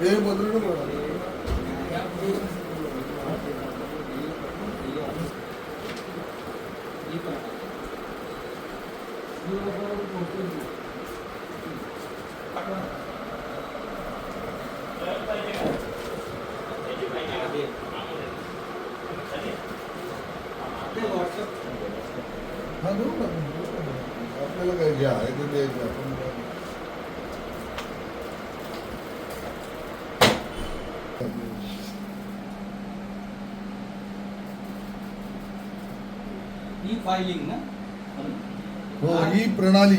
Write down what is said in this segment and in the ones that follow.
हे बदलून हा, देऊ ना. आपल्याला काय घ्या आहे ते द्यायचं आपण ई फायलिंग ना? हो ही प्रणाली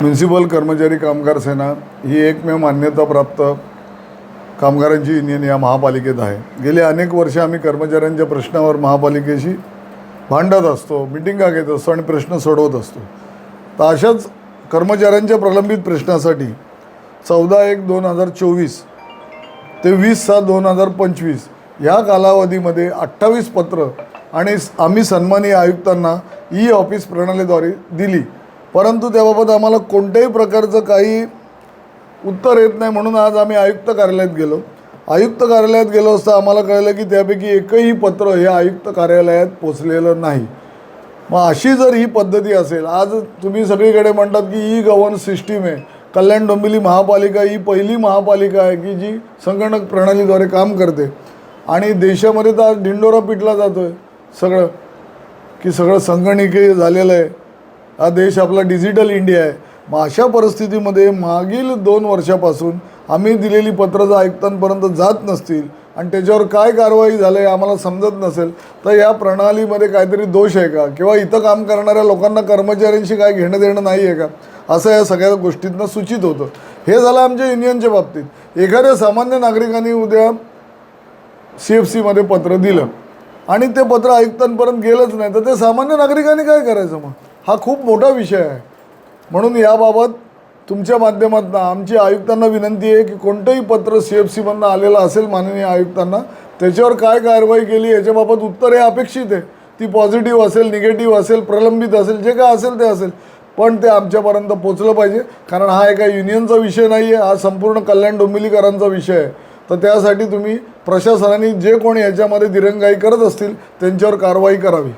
म्युन्सिपल कर्मचारी कामगार सेना ही एकमेव मान्यताप्राप्त कामगारांची युनियन या महापालिकेत आहे. गेली अनेक वर्ष आम्ही कर्मचाऱ्यांच्या प्रश्नावर महापालिकेशी भांडत असतो मिटिंगा घेत असतो आणि प्रश्न सोडवत असतो. तर अशाच कर्मचाऱ्यांच्या प्रलंबित प्रश्नासाठी चौदा एक दोन हजार चोवीस ते वीस सात दोन हजार पंचवीस ह्या कालावधीमध्ये अठ्ठावीस पत्र आणि आम्ही सन्माननीय आयुक्तांना ई ऑफिस प्रणालीद्वारे दिली. परंतु त्याबाबत आम्हाला कोणत्याही प्रकारचं काही उत्तर येत नाही म्हणून आज आम्ही आयुक्त कार्यालयात गेलो. आयुक्त कार्यालयात गेलो असता आम्हाला कळलं की त्यापैकी एकही पत्र हे आयुक्त कार्यालयात पोचलेलं नाही. मग अशी जर ही पद्धती असेल आज तुम्ही सगळीकडे म्हणतात की ई गव्हर्न सिस्टीम आहे. कल्याण डोंबिवली महापालिका ही पहिली महापालिका आहे की जी संगणक प्रणालीद्वारे काम करते. आणि देशामध्ये तर आज ढिंडोरा पिटला जातो आहे सगळं की सगळं संगणकीय झालेलं आहे. हा देश आपला डिजिटल इंडिया आहे. मग अशा परिस्थितीमध्ये मागील दोन वर्षापासून आम्ही दिलेली पत्र जर आयुक्तांपर्यंत जात नसतील आणि त्याच्यावर काय कारवाई झालं आहे आम्हाला समजत नसेल तर या प्रणालीमध्ये काहीतरी दोष आहे का? किंवा इथं काम करणाऱ्या लोकांना कर्मचाऱ्यांशी काय घेणं देणं नाही आहे का? असं या सगळ्या गोष्टींना सूचित होतं. हे झालं आमच्या युनियनच्या बाबतीत. एखाद्या सामान्य नागरिकांनी उद्या सी एफ सीमध्ये पत्र दिलं. आणि ते पत्र आयुक्तांपर्यंत गेलंच नाही. तर ते सामान्य नागरिकांनी काय करायचं मग? हा खूप मोठा विषय आहे. म्हणून याबाबत तुमच्या माध्यमातून आमची आयुक्तांना विनंती आहे की कोणतंही पत्र सी एफ सीमधनं आलेलं असेल माननीय आयुक्तांना त्याच्यावर काय कारवाई केली याच्याबाबत उत्तर हे अपेक्षित आहे. ती पॉझिटिव्ह असेल निगेटिव्ह असेल प्रलंबित असेल जे काय असेल ते असेल. पण ते आमच्यापर्यंत पोचलं पाहिजे. कारण हा एका युनियनचा विषय नाही आहे हा संपूर्ण कल्याण डोंबिवलीकरांचा विषय आहे. तर त्यासाठी तुम्ही प्रशासनाने जे कोणी याच्यामध्ये दिरंगाई करत असतील त्यांच्यावर कारवाई करावी.